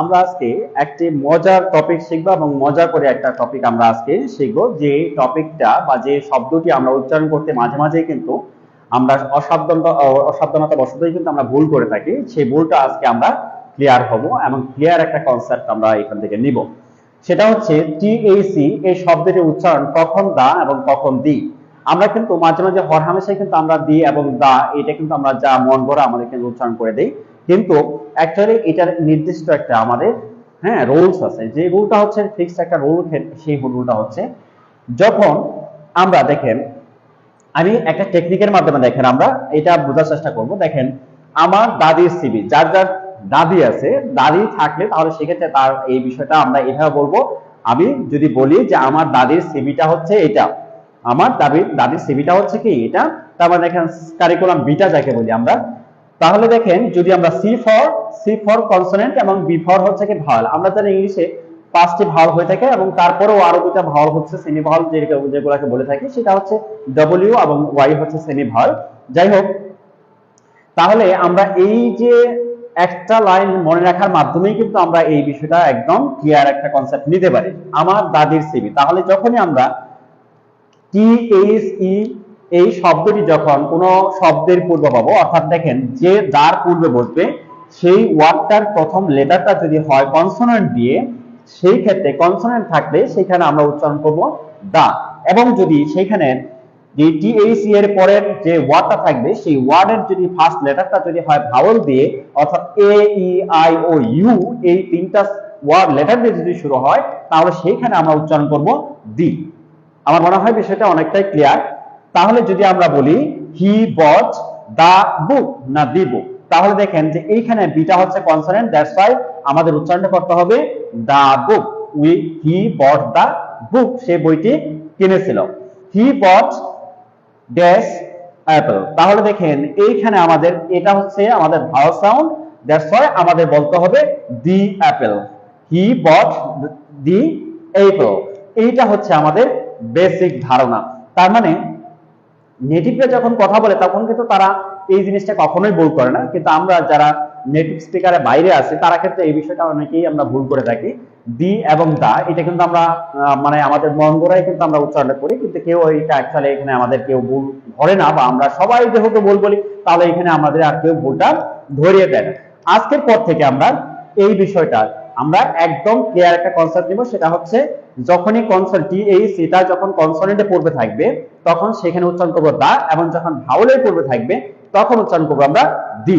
আমরা আজকে একটি মজার টপিক শিখব এবং মজা করে একটা টপিক আমরা আজকে শিখব। যে টপিকটা বা যে শব্দটি আমরা উচ্চারণ করতে মাঝে মাঝে কিন্তু আমরা অসাবধানতা অসাবধানতা বশতই কিন্তু আমরা ভুল করে থাকি। সেই ভুলটা আজকে আমরা ক্লিয়ার হব এবং ক্লিয়ার একটা কনসেপ্ট আমরা এখান থেকে নিব। সেটা হচ্ছে টিএসি এই শব্দটির উচ্চারণ কখন দা এবং কখন দি। আমরা কিন্তু মাঝে মাঝে হর হামেশাই কিন্তু আমরা দি এবং দা, এটা কিন্তু আমরা যা মন গড়া আমাদের কিন্তু উচ্চারণ করে দেই। কিন্তু অ্যাকচুয়ালি এটার নির্দিষ্ট একটা আমাদের হ্যাঁ রুলস আছে। যে রুলটা হচ্ছে ফিক্স একটা রুল সেই রুলটা হচ্ছে যখন আমরা দেখেন, আমি একটা টেকনিকের মাধ্যমে দেখেন আমরা এটা বোঝার চেষ্টা করব। দেখেন, আমার দাদির সিবি যার যার দাদি আছে, দাদি থাকলে তাহলে সেক্ষেত্রে তার এই বিষয়টা আমরা এভাবে বলব। আমি যদি বলি যে আমার দাদির সিবিটা হচ্ছে এটা, আমার দাদির দাদির সিবিটা হচ্ছে কি এটা তারপর দেখেন কারিকুলাম বিটা যাকে বলি আমরা তাহলে দেখেন, যদি আমরা C for C for consonant এবং বি ফর হচ্ছে কি ভাওয়াল আমরা জানি ইংলিশে পাঁচটি ভাওয়াল হয়ে থাকে এবং তারপরেও আরও দুটা ভাওয়াল হচ্ছে সেমি ভাওয়াল যেগুলোকে বলে থাকি, সেটা হচ্ছে ডব্লিউ এবং ওয়াই হচ্ছে সেমি ভাওয়াল যাই হোক, তাহলে আমরা এই যে একটা লাইন মনে রাখার মাধ্যমেই কিন্তু আমরা এই বিষয়টা একদম ক্লিয়ার একটা কনসেপ্ট নিতে পারি, আমার দাদির সিবি তাহলে যখনই আমরা টি এইচ ই এই শব্দটি যখন কোনো শব্দের পূর্বে পাবো অর্থাৎ দেখেন যে যার পূর্বে বসবে, সেই ওয়ার্ডটার প্রথম লেটারটা যদি হয় কনসোনেন্ট দিয়ে, সেই ক্ষেত্রে কনসোনেন্ট থাকলে সেখানে আমরা উচ্চারণ করব দা। এবং যদি সেইখানে যে এর পরের যে ওয়ার্ডটা থাকবে, সেই ওয়ার্ডের যদি ফার্স্ট লেটারটা যদি হয় ভাওয়েল দিয়ে, অর্থাৎ এ ই আই ও ইউ এই তিনটা ওয়ার্ড লেটার দিয়ে যদি শুরু হয়, তাহলে সেইখানে আমরা উচ্চারণ করব দি। আমার মনে হয় বিষয়টা অনেকটাই ক্লিয়ার তাহলে যদি আমরা বলি হি বট দা বুক না দি বুক তাহলে দেখেন যে এইখানে বিটা হচ্ছে কনসোনেন্ট দ্যাটস ওয়াই আমাদের উচ্চারণটা করতে হবে দা বুক উই হি বট দা বুক সে বইটি কিনেছিল। হি বট ড্যাশ অ্যাপল তাহলে দেখেন, এইখানে আমাদের, এটা হচ্ছে আমাদের ভাওয়াল সাউন্ড দ্যাটস ওয়াই আমাদের বলতে হবে দি অ্যাপল হি বট দি অ্যাপল এইটা হচ্ছে আমাদের বেসিক ধারণা। তার মানে নেটিভরা যখন কথা বলে, তখন কিন্তু তারা এই জিনিসটা কখনোই ভুল করে না। কিন্তু আমরা যারা নেটিভ স্পিকারের বাইরে আছি, তারা ক্ষেত্রে এই বিষয়টা অনেকেই আমরা ভুল করে থাকি। দি এবং দা, এটা কিন্তু আমরা মানে আমাদের মন গড়াই কিন্তু আমরা উচ্চারণটা করি, কিন্তু কেউ এটা অ্যাকচুয়ালি এখানে আমাদের কেউ ভুল ধরে না, বা আমরা সবাই যেহেতু ভুল বলি, তাহলে এখানে আমাদের আর কেউ ভুলটা ধরিয়ে দেয় না। আজকের পর থেকে আমরা এই বিষয়টা আমরা একদম ক্লিয়ার একটা কনসেপ্ট নিব, সেটা হচ্ছে যখনই কনসল টি এই সেটা যখন কনসোনেন্টে পড়বে থাকবে, তখন সেখানে উচ্চারণ করব দা, এবং যখন ভাউলের পড়বে থাকবে, তখন উচ্চারণ করব আমরা দি।